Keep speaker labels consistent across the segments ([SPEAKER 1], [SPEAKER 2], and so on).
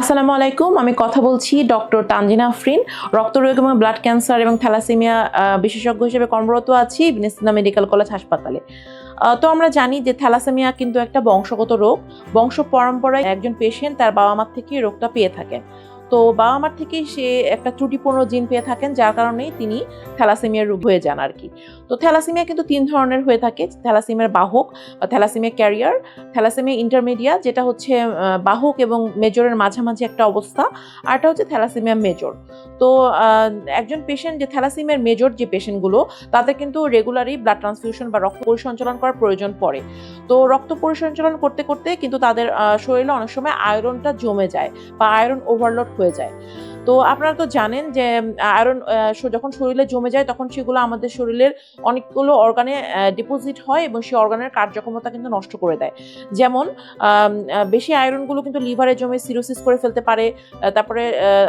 [SPEAKER 1] আসসালামু আলাইকুম, আমি কথা বলছি ডক্টর তানজিনা আফরিন, রক্তরোগ এবং ব্লাড ক্যান্সার এবং থ্যালাসেমিয়া বিশেষজ্ঞ হিসেবে কর্মরত আছি বিনেসিনা মেডিকেল কলেজ হাসপাতালে। তো আমরা জানি যে থ্যালাসেমিয়া কিন্তু একটা বংশগত রোগ, বংশ পরম্পরায় একজন পেশেন্ট তার বাবা মার থেকে রোগটা পেয়ে থাকেন তো বাবা মার থেকেই সে একটা ত্রুটিপূর্ণ জিন পেয়ে থাকেন, যার কারণেই তিনি থ্যালাসেমিয়ার রোগ হয়ে যান আর কি। তো থ্যালাসেমিয়া কিন্তু তিন ধরনের হয়ে থাকে, থ্যালাসেমিয়ার বাহক বা থ্যালাসেমিয়া ক্যারিয়ার, থ্যালাসেমিয়া ইন্টারমিডিয়া যেটা হচ্ছে বাহক এবং মেজরের মাঝামাঝি একটা অবস্থা, আর একটা হচ্ছে থ্যালাসেমিয়া মেজর। তো একজন পেশেন্ট যে থ্যালাসেমিয়ার মেজর যে পেশেন্টগুলো তাদের কিন্তু রেগুলারই ব্লাড ট্রান্সফিউশন বা রক্ত পরিসঞ্চালন করার প্রয়োজন পড়ে। তো রক্ত পরিসঞ্চালন করতে করতে কিন্তু তাদের শরীরে অনেক সময় আয়রনটা জমে যায় বা আয়রন ওভারলোড হয়ে যায়। তো আপনারা তো জানেন যে আয়রন যখন শরীরে জমে যায় তখন সেগুলো আমাদের শরীরের অনেকগুলো অর্গানে ডিপোজিট হয় এবং সেই অর্গানের কার্যক্ষমতা কিন্তু নষ্ট করে দেয়। যেমন বেশি আয়রনগুলো কিন্তু লিভারে জমে সিরোসিস করে ফেলতে পারে তারপরে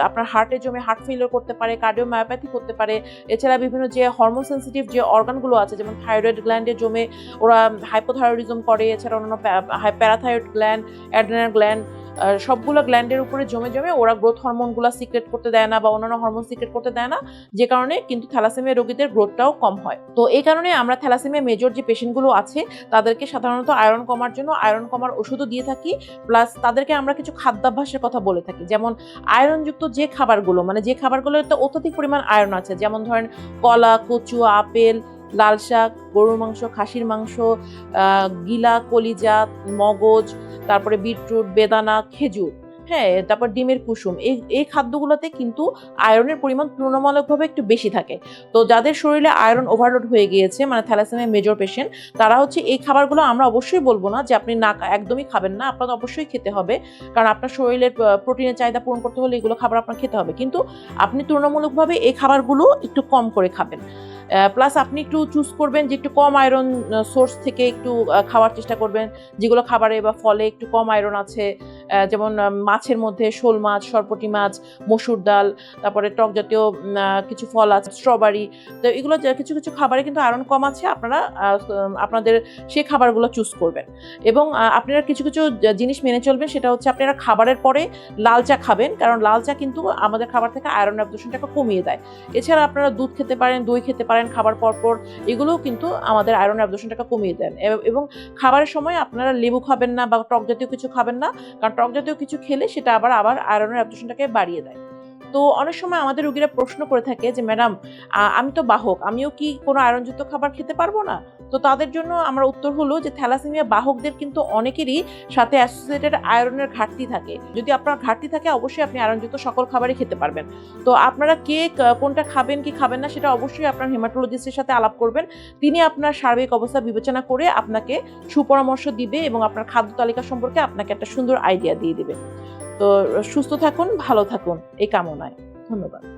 [SPEAKER 1] আপনার হার্টে জমে হার্ট ফেলিওর করতে পারে কার্ডিওমায়োপ্যাথি করতে পারে। এছাড়া বিভিন্ন যে হরমোন সেন্সিটিভ যে অর্গানগুলো আছে, যেমন থাইরয়েড গ্ল্যান্ডে জমে ওরা হাইপোথাইরয়েডিজম করে, এছাড়া অন্যান্য প্যারাথাইরয়েড গ্ল্যান্ড অ্যাড্রেনাল গ্ল্যান্ড সবগুলো গ্ল্যান্ডের উপরে জমে জমে ওরা গ্রোথ হরমোনগুলো সিক্রেট করতে দেয় না বা অন্যান্য হরমোন সিক্রেট করতে দেয় না, যে কারণে কিন্তু থ্যালাসেমিয়া রোগীদের গ্রোথটাও কম হয়। তো এই কারণে আমরা থ্যালাসেমিয়া মেজর যে পেশেন্টগুলো আছে, তাদেরকে সাধারণত আয়রন কমার জন্য আয়রন কমার ওষুধও দিয়ে থাকি প্লাস তাদেরকে আমরা কিছু খাদ্যাভ্যাসের কথা বলে থাকি। যেমন আয়রনযুক্ত যে খাবারগুলো মানে যে খাবারগুলোতে অত্যধিক পরিমাণ আয়রন আছে, যেমন ধরেন কলা, কচু, আপেল লাল শাক, গরুর মাংস, খাসির মাংস গিলা কলিজা মগজ, তারপরে বিটরুট, বেদানা, খেজুর হ্যাঁ তারপর ডিমের কুসুম। এই এই খাদ্যগুলোতে কিন্তু আয়রনের পরিমাণ তুলনামূলকভাবে একটু বেশি থাকে। তো যাদের শরীরে আয়রন ওভারলোড হয়ে গিয়েছে মানে থ্যালাসেমিয়া মেজর পেশেন্ট তারা হচ্ছে এই খাবারগুলো আমরা অবশ্যই বলব না যে আপনি না একদমই খাবেন না আপনার অবশ্যই খেতে হবে। কারণ আপনার শরীরের প্রোটিনের চাহিদা পূরণ করতে হলে এগুলো খাবার আপনার খেতে হবে। কিন্তু আপনি তুলনামূলকভাবে এই খাবারগুলো একটু কম করে খাবেন। প্লাস আপনি একটু চুজ করবেন যে একটু কম আয়রন সোর্স থেকে একটু খাওয়ার চেষ্টা করবেন। যেগুলো খাবারে বা ফলে একটু কম আয়রন আছে যেমন মাছের মধ্যে শোল মাছ, সরপটি মাছ, মসুর ডাল, তারপরে টক জাতীয় কিছু ফল আছে, স্ট্রবেরি, তো এগুলো কিছু কিছু খাবারে কিন্তু আয়রন কম আছে, আপনারা আপনাদের সেই খাবারগুলো চুজ করবেন। এবং আপনারা কিছু কিছু জিনিস মেনে চলবেন, সেটা হচ্ছে আপনারা খাবারের পরে লাল চা খাবেন, কারণ লাল চা কিন্তু আমাদের খাবার থেকে আয়রন অ্যাবজর্পশনটাকে কমিয়ে দেয়। এছাড়া আপনারা দুধ খেতে পারেন, দই খেতে পারেন, খাবার পরপর, এগুলোও কিন্তু আমাদের আয়রন অ্যাবজর্পশনটাকে কমিয়ে দেন এবং খাবারের সময় আপনারা লেবু খাবেন না বা টক জাতীয় কিছু খাবেন না, কারণ টক জাতীয় কিছু খেলে সেটা আবার আবার আয়রনের অ্যাবজর্পশনটাকে বাড়িয়ে দেয়। তো অনেক সময় আমাদের রুগীরা প্রশ্ন করে থাকে যে, ম্যাডাম আমি তো বাহক, আমিও কি কোনো আয়রনযুক্ত খাবার খেতে পারব না? তো তাদের জন্য আমরা উত্তর হলো যে, থ্যালাসেমিয়া বাহকদের কিন্তু অনেকেরই সাথে অ্যাসোসিয়েটেড আয়রনের ঘাটতি থাকে। যদি আপনার ঘাটতি থাকে, অবশ্যই আপনি আয়রনযুক্ত সকল খাবারই খেতে পারবেন। তো আপনারা কে কোনটা খাবেন, কি খাবেন না, সেটা অবশ্যই আপনার হেমাটোলজিস্টের সাথে আলাপ করবেন। তিনি আপনার সার্বিক অবস্থা বিবেচনা করে আপনাকে সুপরামর্শ দিবে এবং আপনার খাদ্য তালিকা সম্পর্কে আপনাকে একটা সুন্দর আইডিয়া দিয়ে দিবে। তো সুস্থ থাকুন ভালো থাকুন। এই কামনায়। ধন্যবাদ।